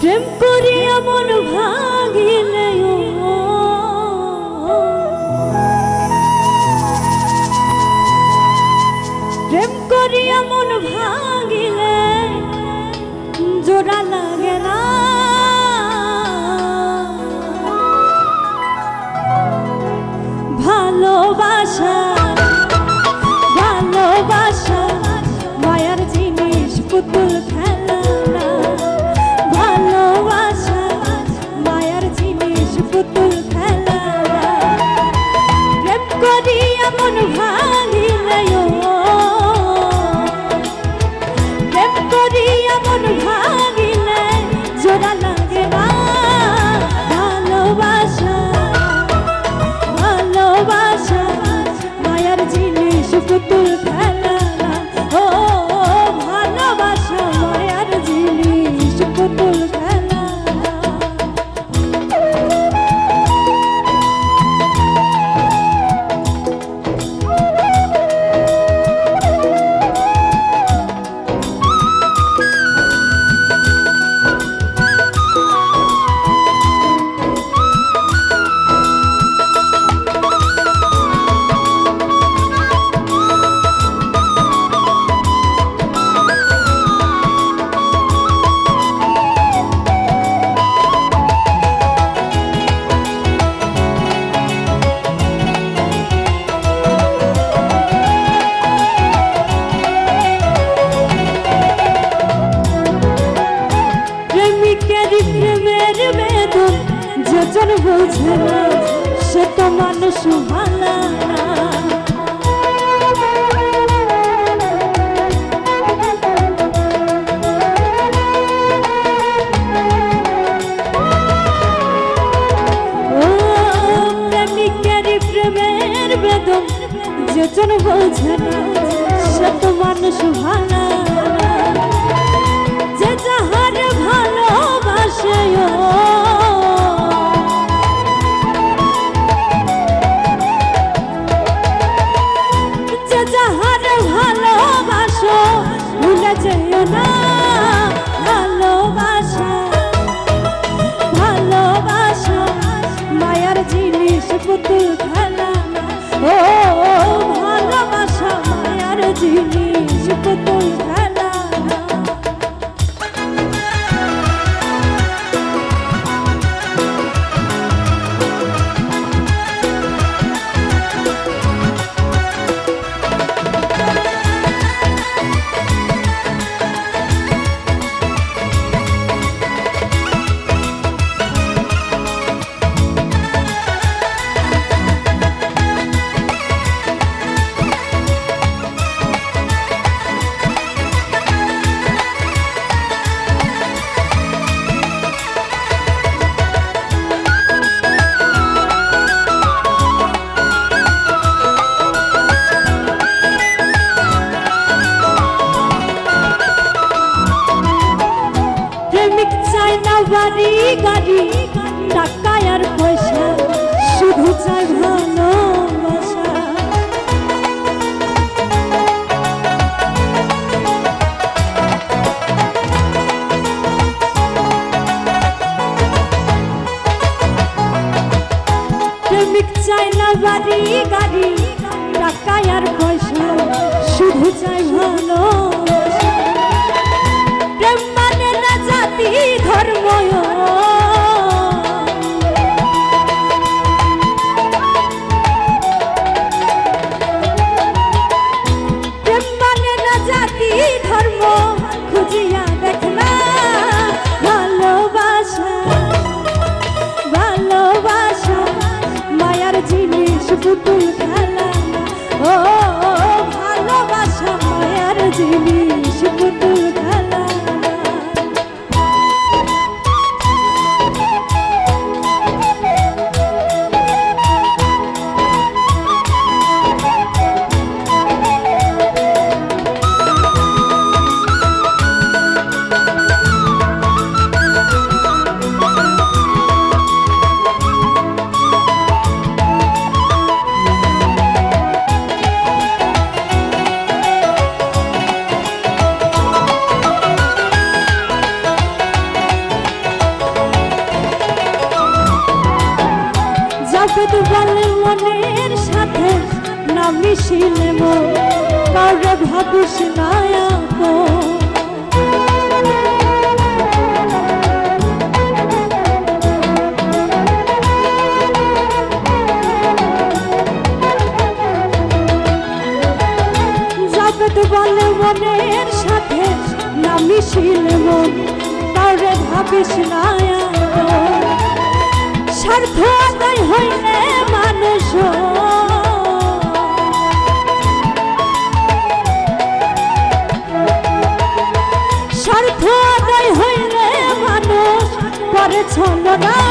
প্রেম করিয়া মন ভাঙিলেও কেমন বোঝে না সে তো মানুষ ভালা বেদম যেতন বোঝে না সে তো মানুষ ভালা গাড়ি গাড়ি, টাকায় আর পয়সা, শুধু চাই ভালো চাই না বাড়ি, গাড়ি, টাকায় আর পয়সা, শুধু চাই ভালো যাবেদ বলে মনের সাথে না মিশিলে মন কাউরে ভাবিস না বলে মনের সাথে না মিশিলে মন কাউরে ভাবিস না। স্বার্থ আদায় হইলে মানুষ স্বার্থ আদায় হইলে মানুষ পরে ছল